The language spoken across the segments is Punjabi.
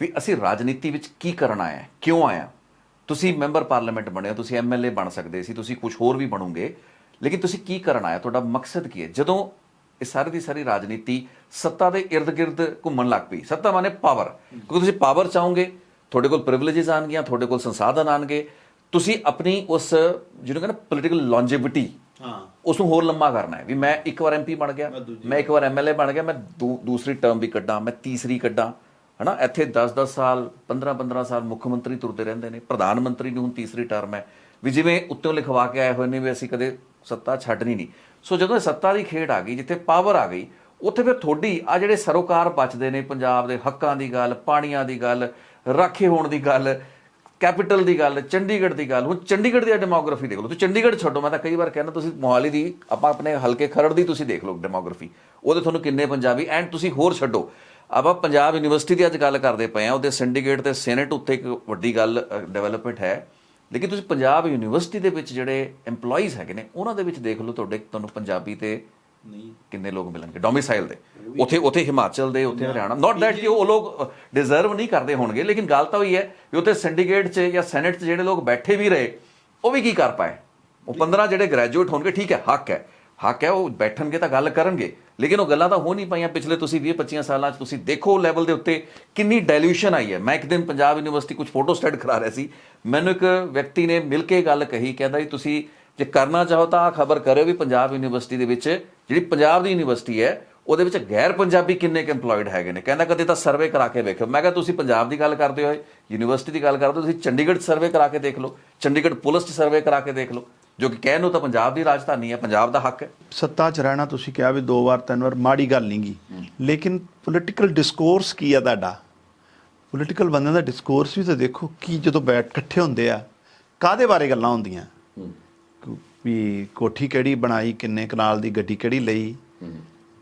ਵੀ ਅਸੀਂ ਰਾਜਨੀਤੀ ਵਿੱਚ ਕੀ ਕਰਨ ਆਏ ਹਾਂ? ਕਿਉਂ ਆਏ ਹਾਂ? ਤੁਸੀਂ ਮੈਂਬਰ ਪਾਰਲੀਮੈਂਟ ਬਣੇ ਹੋ ਤੁਸੀਂ ਐਮਐਲਏ ਬਣ ਸਕਦੇ ਸੀ ਤੁਸੀਂ ਕੁਝ ਹੋਰ ਵੀ ਬਣੋਗੇ। ਲੇਕਿਨ ਤੁਸੀਂ ਕੀ ਕਰਨ ਹੋ? ਤੁਹਾਡਾ ਮਕਸਦ ਕੀ ਹੈ? ਜਦੋਂ ਇਹ ਸਾਰੀ ਦੀ ਸਾਰੀ ਰਾਜਨੀਤੀ ਸੱਤਾ ਦੇ ird-gird ਘੁੰਮਣ ਲੱਗ ਪਈ ਸੱਤਾ ਮਾਨੇ ਪਾਵਰ। ਕਿਉਂਕਿ ਤੁਸੀਂ ਪਾਵਰ ਚਾਹੋਗੇ ਤੁਹਾਡੇ ਕੋਲ ਪ੍ਰਿਵਿਲੇजेस ਆਣਗੀਆਂ ਤੁਹਾਡੇ ਕੋਲ ਸੰਸਾਧਨ ਆਣਗੇ ਤੁਸੀਂ ਆਪਣੀ ਉਸ ਜਿਹਨੂੰ ਕਹਿੰਦਾ ਪੋਲੀਟੀਕਲ ਲੌਂਜੇਵਿਟੀ ਹਾਂ। ਉਸ ਨੂੰ ਹੋਰ ਲੰਮਾ ਕਰਨਾ ਹੈ। ਵੀ ਮੈਂ ਇੱਕ ਵਾਰ ਐਮਪੀ ਬਣ ਗਿਆ ਮੈਂ ਇੱਕ ਵਾਰ ਐਮਐਲਏ ਬਣ ਗਿਆ ਮੈਂ ਦੂਸਰੀ ਟਰਮ ਵੀ ਕੱਢਾਂ ਮੈਂ ਤੀਸਰੀ ਕੱਢਾਂ। ਹਨਾ? ਇੱਥੇ 10-10 ਸਾਲ 15-15 ਸਾਲ ਮੁੱਖ ਮੰਤਰੀ ਤੁਰਦੇ ਰਹਿੰਦੇ ਨੇ। ਪ੍ਰਧਾਨ ਮੰਤਰੀ ਨੂੰ ਹੁਣ ਤੀਸਰੀ ਟਰਮ ਹੈ। ਵੀ ਜਿਵੇਂ ਉੱਤੋਂ ਲਿਖਵਾ ਕੇ ਆਏ ਹੋਏ ਨੇ ਵੀ ਅਸੀਂ ਕਦੇ ਸੱਤਾ ਛੱਡਣੀ ਨਹੀਂ। ਸੋ ਜਦੋਂ ਇਹ ਸੱਤਾ ਦੀ ਖੇਡ ਆ ਗਈ, ਜਿੱਥੇ ਪਾਵਰ ਆ ਗਈ, ਉੱਥੇ ਫਿਰ ਤੁਹਾਡੀ ਆ ਜਿਹੜੇ ਸਰੋਕਾਰ ਬਚਦੇ ਨੇ, ਪੰਜਾਬ ਦੇ ਹੱਕਾਂ ਦੀ ਗੱਲ, ਪਾਣੀਆਂ ਦੀ ਗੱਲ, ਰਾਖੇ ਹੋਣ ਦੀ ਗੱਲ, ਕੈਪੀਟਲ ਦੀ ਗੱਲ, ਚੰਡੀਗੜ੍ਹ ਦੀ ਗੱਲ, ਹੁਣ ਚੰਡੀਗੜ੍ਹ ਦੀ ਡੈਮੋਗ੍ਰਾਫੀ ਦੇਖ ਲਓ। ਤੁਸੀਂ ਚੰਡੀਗੜ੍ਹ ਛੱਡੋ, ਮੈਂ ਤਾਂ ਕਈ ਵਾਰ ਕਹਿੰਦਾ, ਤੁਸੀਂ ਮੋਹਾਲੀ ਦੀ, ਆਪਾਂ ਆਪਣੇ ਹਲਕੇ ਖਰੜ ਦੀ ਤੁਸੀਂ ਦੇਖ ਲਓ ਡੈਮੋਗ੍ਰਾਫੀ। ਉਹਦੇ ਤੁਹਾਨੂੰ ਕਿੰਨੇ ਪੰਜਾਬੀ, ਐਂਡ ਤੁਸੀਂ ਹੋਰ ਛੱਡੋ। ਆਪਾਂ ਪੰਜਾਬ ਯੂਨੀਵਰਸਿਟੀ ਦੀ ਅੱਜ ਗੱਲ ਕਰਦੇ ਪਏ ਆ ਉਹਦੇ ਸਿੰਡੀਕੇਟ ਤੇ ਸੈਨੇਟ ਉੱਤੇ ਇੱਕ ਵੱਡੀ ਗੱਲ ਡਿਵੈਲਪਮੈਂਟ ਹੈ। ਲੇਕਿਨ ਤੁਸੀਂ ਪੰਜਾਬ ਯੂਨੀਵਰਸਿਟੀ ਦੇ ਵਿੱਚ ਜਿਹੜੇ EMPLOYEES ਹੈਗੇ ਨੇ ਉਹਨਾਂ ਦੇ ਵਿੱਚ ਦੇਖ ਲਓ ਤੁਹਾਡੇ ਤੁਹਾਨੂੰ ਪੰਜਾਬੀ ਤੇ ਨਹੀਂ। ਕਿੰਨੇ ਲੋਕ ਮਿਲਣਗੇ? ਡੋਮਿਸਾਈਲ ਦੇ। ਉੱਥੇ ਉੱਥੇ ਹਿਮਾਚਲ ਦੇ ਉੱਥੇ ਹਰਿਆਣਾ। ਨਾਟ ਦੈਟ ਕਿ ਉਹ ਲੋਕ ਡਿਜ਼ਰਵ ਨਹੀਂ ਕਰਦੇ ਹੋਣਗੇ ਲੇਕਿਨ ਗੱਲ ਤਾਂ ਉਹੀ ਹੈ ਵੀ ਉੱਥੇ ਸਿੰਡੀਕੇਟ 'ਚ ਜਾਂ ਸੈਨੇਟ 'ਚ ਜਿਹੜੇ ਲੋਕ ਬੈਠੇ ਵੀ ਰਹੇ ਉਹ ਵੀ ਕੀ ਕਰ ਪਾਏ? ਉਹ 15 ਜਿਹੜੇ ਗ੍ਰੈਜੂਏਟ ਹੋਣਗੇ ਠੀਕ ਹੈ ਹੱਕ ਹੈ। ਹੱਕ ਹੈ ਉਹ ਬੈਠਣਗੇ ਤਾਂ ਗੱਲ ਕਰਨਗੇ। ਲੇਕਿਨ ਉਹ ਗੱਲਾਂ ਤਾਂ ਹੋ ਨਹੀਂ ਪਾਈਆਂ ਪਿਛਲੇ ਤੁਸੀਂ 20 25 ਸਾਲਾਂ 'ਚ। ਤੁਸੀਂ ਦੇਖੋ ਲੈਵਲ ਦੇ ਉੱਤੇ ਕਿੰਨੀ ਡਾਇਲੂਸ਼ਨ ਆਈ ਹੈ। ਮੈਂ ਇੱਕ ਦਿਨ ਪੰਜਾਬ ਯੂਨੀਵਰਸਿਟੀ ਕੁਝ ਫੋਟੋ ਸਟੱਡ ਕਰਾ ਰਿਹਾ ਸੀ। ਮੈਨੂੰ ਇੱਕ ਵਿਅਕਤੀ ਨੇ ਮਿਲ ਕੇ ਗੱਲ ਕਹੀ, ਕਹਿੰਦਾ ਜੀ, ਤੁਸੀਂ ਜੇ ਕਰਨਾ ਚਾਹੋ ਤਾਂ ਆ ਖਬਰ ਕਰਿਓ ਵੀ ਪੰਜਾਬ ਯੂਨੀਵਰਸਿਟੀ ਦੇ ਵਿੱਚ ਜਿਹੜੀ ਪੰਜਾਬ ਦੀ ਯੂਨੀਵਰਸਿਟੀ ਹੈ, ਉਹਦੇ ਵਿੱਚ ਗੈਰ ਪੰਜਾਬੀ ਕਿੰਨੇ ਕੁ EMPLOYED ਹੈਗੇ ਨੇ? ਕਹਿੰਦਾ ਕਦੇ ਤਾਂ ਸਰਵੇ ਕਰਾ ਕੇ ਵੇਖੋ ਮੈਂ ਕਿਹਾ, ਤੁਸੀਂ ਪੰਜਾਬ ਦੀ ਗੱਲ ਕਰਦੇ ਹੋਏ ਯੂਨੀਵਰਸਿਟੀ ਦੀ ਗੱਲ ਕਰਦੇ ਹੋ, ਤੁਸੀਂ ਚੰਡੀਗੜ੍ਹ ਸਰਵੇ ਕਰਾ ਕੇ ਦੇਖ ਲਓ। ਚੰਡੀਗੜ੍ਹ ਪੁਲਿਸ 'ਚ ਸਰਵੇ ਕਰਾ ਕੇ ਦੇਖ ਲਓ। ਜੋ ਕਿ ਕਹਿਣ ਨੂੰ ਤਾਂ ਪੰਜਾਬ ਦੀ ਰਾਜਧਾਨੀ ਹੈ ਪੰਜਾਬ ਦਾ ਹੱਕ ਹੈ। ਸੱਤਾ 'ਚ ਰਹਿਣਾ ਤੁਸੀਂ ਕਿਹਾ ਵੀ ਦੋ ਵਾਰ ਤਿੰਨ ਵਾਰ ਮਾੜੀ ਗੱਲ ਨਹੀਂਗੀ ਲੇਕਿਨ ਪੋਲੀਟੀਕਲ ਡਿਸਕੋਰਸ ਕੀ ਆ ਤੁਹਾਡਾ? ਪੋਲੀਟੀਕਲ ਬੰਦਿਆਂ ਦਾ ਡਿਸਕੋਰਸ ਵੀ ਤਾਂ ਦੇਖੋ ਕੀ ਜਦੋਂ ਬੈਠ ਇਕੱਠੇ ਹੁੰਦੇ ਆ ਕਾਦੇ ਬਾਰੇ ਗੱਲਾਂ ਹੁੰਦੀਆਂ? ਵੀ ਕੋਠੀ ਕਿਹੜੀ ਬਣਾਈ ਕਿੰਨੇ ਕਨਾਲ ਦੀ ਗੱਡੀ ਕਿਹੜੀ ਲਈ?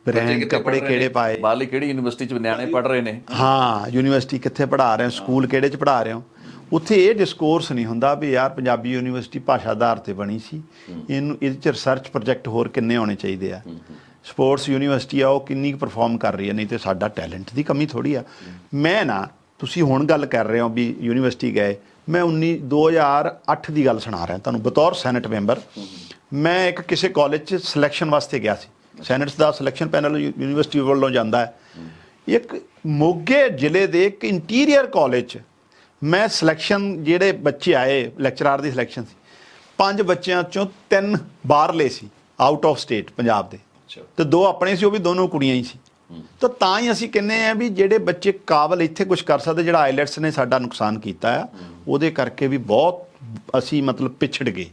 ਬ੍ਰਾਂਡ ਕੱਪੜੇ ਕਿਹੜੇ ਪਾਏ? ਬਾਲੀ ਕਿਹੜੀ ਯੂਨੀਵਰਸਿਟੀ 'ਚ ਨਿਆਣੇ ਪੜ ਰਹੇ ਨੇ? ਹਾਂ ਯੂਨੀਵਰਸਿਟੀ ਕਿੱਥੇ ਪੜ੍ਹਾ ਰਹੇ ਹੋ? ਸਕੂਲ ਕਿਹੜੇ ਚ ਪੜ੍ਹਾ ਰਹੇ ਹੋ? ਉੱਥੇ ਇਹ ਡਿਸਕੋਰਸ ਨਹੀਂ ਹੁੰਦਾ ਵੀ ਯਾਰ ਪੰਜਾਬੀ ਯੂਨੀਵਰਸਿਟੀ ਭਾਸ਼ਾ ਆਧਾਰ ਤੇ ਬਣੀ ਸੀ। ਇਹਨੂੰ ਇਹਦੇ ਚ ਰਿਸਰਚ ਪ੍ਰੋਜੈਕਟ ਹੋਰ ਕਿੰਨੇ ਹੋਣੇ ਚਾਹੀਦੇ ਆ। ਸਪੋਰਟਸ ਯੂਨੀਵਰਸਿਟੀ ਆ ਉਹ ਕਿੰਨੀ ਪਰਫਾਰਮ ਕਰ ਰਹੀ ਹੈ ਨਹੀਂ ਤੇ ਸਾਡਾ ਟੈਲੈਂਟ ਦੀ ਕਮੀ ਥੋੜੀ ਆ। ਮੈਂ ਨਾ ਤੁਸੀਂ ਹੁਣ ਗੱਲ ਕਰ ਰਹੇ ਹੋ ਵੀ ਯੂਨੀਵਰਸਿਟੀ ਗਏ। ਮੈਂ 19 2008 ਦੀ ਗੱਲ ਸੁਣਾ ਰਿਹਾ ਤੁਹਾਨੂੰ ਬਤੌਰ ਸੈਨੇਟ ਮੈਂਬਰ ਮੈਂ ਇੱਕ ਕਿਸੇ ਕਾਲਜ 'ਚ ਸਿਲੈਕਸ਼ਨ ਵਾਸਤੇ ਗਿਆ ਸੀ। ਸੈਨੇਟਸ ਦਾ ਸਿਲੈਕਸ਼ਨ ਪੈਨਲ ਯੂਨੀਵਰਸਿਟੀ ਵੱਲੋਂ ਜਾਂਦਾ ਹੈ। ਇੱਕ ਮੋਗੇ ਜ਼ਿਲ੍ਹੇ ਦੇ ਇੱਕ ਇੰਟੀਰੀਅਰ ਕਾਲਜ 'ਚ ਮੈਂ ਸਿਲੈਕਸ਼ਨ ਜਿਹੜੇ ਬੱਚੇ ਆਏ ਲੈਕਚਰਾਰ ਦੀ ਸਿਲੈਕਸ਼ਨ ਸੀ ਪੰਜ ਬੱਚਿਆਂ ਚੋਂ ਤਿੰਨ ਬਾਹਰਲੇ ਸੀ ਆਊਟ ਆਫ ਸਟੇਟ ਪੰਜਾਬ ਦੇ। ਤੇ ਦੋ ਆਪਣੇ ਸੀ ਉਹ ਵੀ ਦੋਨੋਂ ਕੁੜੀਆਂ ਹੀ ਸੀ। ਤਾਂ ਤਾਂ ਹੀ ਅਸੀਂ ਕਹਿੰਦੇ ਆ ਵੀ ਜਿਹੜੇ ਬੱਚੇ ਕਾਬਲ ਇੱਥੇ ਕੁਝ ਕਰ ਸਕਦੇ ਜਿਹੜਾ ਆਈਲੈਟਸ ਨੇ ਸਾਡਾ ਨੁਕਸਾਨ ਕੀਤਾ ਆ ਉਹਦੇ ਕਰਕੇ ਵੀ ਬਹੁਤ ਅਸੀਂ ਮਤਲਬ ਪਿਛੜ ਗਏ।